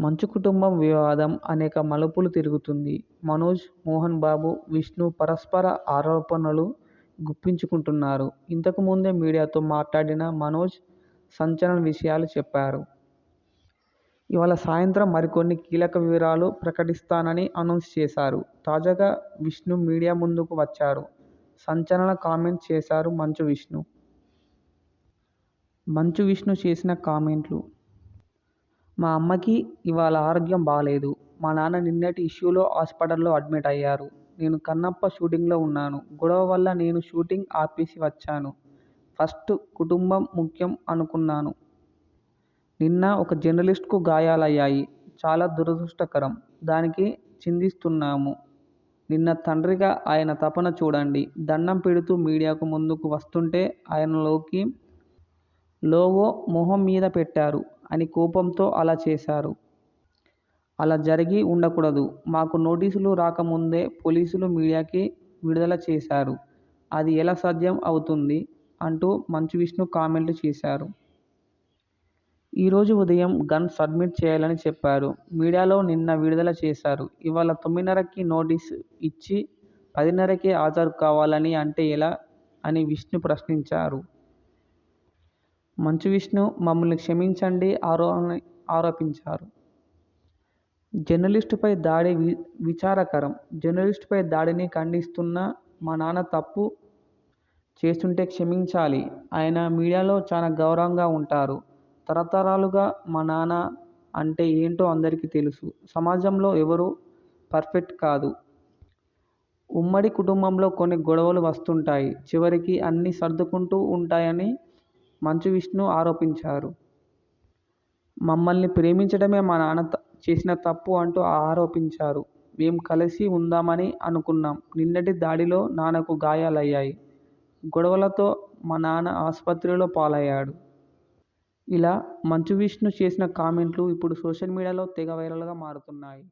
మంచు కుటుంబం వివాదం అనేక మలుపులు తిరుగుతుంది. మనోజ్, మోహన్ బాబు, విష్ణు పరస్పర ఆరోపణలు గుప్పించుకుంటున్నారు. ఇంతకు ముందే మీడియాతో మాట్లాడిన మనోజ్ సంచలన విషయాలు చెప్పారు. ఇవాళ సాయంత్రం మరికొన్ని కీలక వివరాలు ప్రకటిస్తానని అనౌన్స్ చేశారు. తాజాగా విష్ణు మీడియా ముందుకు వచ్చారు. సంచలన కామెంట్స్ చేశారు మంచు విష్ణు. మంచు విష్ణు చేసిన కామెంట్లు మా అమ్మకి ఇవాళ ఆరోగ్యం బాగాలేదు మా నాన్న నిన్నటి ఇష్యూలో హాస్పిటల్లో అడ్మిట్ అయ్యారు. నేను కన్నప్ప షూటింగ్లో ఉన్నాను. గొడవ వల్ల నేను షూటింగ్ ఆపేసి వచ్చాను. ఫస్ట్ కుటుంబం ముఖ్యం అనుకున్నాను. నిన్న ఒక జర్నలిస్ట్కు గాయాలయ్యాయి. చాలా దురదృష్టకరం. దానికి చిందిస్తున్నాము నిన్న తండ్రిగా ఆయన తపన చూడండి. దండం పెడుతూ మీడియాకు ముందుకు వస్తుంటే ఆయనలోకి లోగో మొహం మీద పెట్టారు అని కోపంతో అలా చేశారు. అలా జరిగి ఉండకూడదు. మాకు నోటీసులు రాకముందే పోలీసులు మీడియాకి విడుదల చేశారు. అది ఎలా సాధ్యం అవుతుంది? అంటూ మంచు విష్ణు కామెంట్లు చేశారు. ఈరోజు ఉదయం గన్ సబ్మిట్ చేయాలని చెప్పారు. మీడియాలో నిన్న విడుదల చేశారు. ఇవాళ తొమ్మిదిన్నరకి నోటీస్ ఇచ్చి పదిన్నరకే హాజరు కావాలని అంటే ఎలా? అని విష్ణు ప్రశ్నించారు. మంచు విష్ణు మమ్మల్ని క్షమించండి ఆరో ఆరోపించారు. జర్నలిస్టుపై దాడి విచారకరం. జర్నలిస్టుపై దాడిని ఖండిస్తున్న మా నాన్న తప్పు చేస్తుంటే క్షమించాలి. ఆయన మీడియాలో చాలా గౌరవంగా ఉంటారు. తరతరాలుగా మా నాన్న అంటే ఏంటో అందరికీ తెలుసు. సమాజంలో ఎవరు పర్ఫెక్ట్ కాదు. ఉమ్మడి కుటుంబంలో కొన్ని గొడవలు వస్తుంటాయి. చివరికి అన్నీ సర్దుకుంటూ ఉంటాయని మంచు విష్ణు ఆరోపించారు. మమ్మల్ని ప్రేమించడమే మా నాన్న చేసిన తప్పు అంటూ ఆరోపించారు. మేం కలిసి ఉందామని అనుకున్నాం. నిన్నటి దాడిలో నాన్నకు గాయాలయ్యాయి. గొడవలతో మా నాన్న ఆసుపత్రిలో పాలయ్యాడు. ఇలా మంచు విష్ణు చేసిన కామెంట్లు ఇప్పుడు సోషల్ మీడియాలో తెగ వైరల్గా మారుతున్నాయి.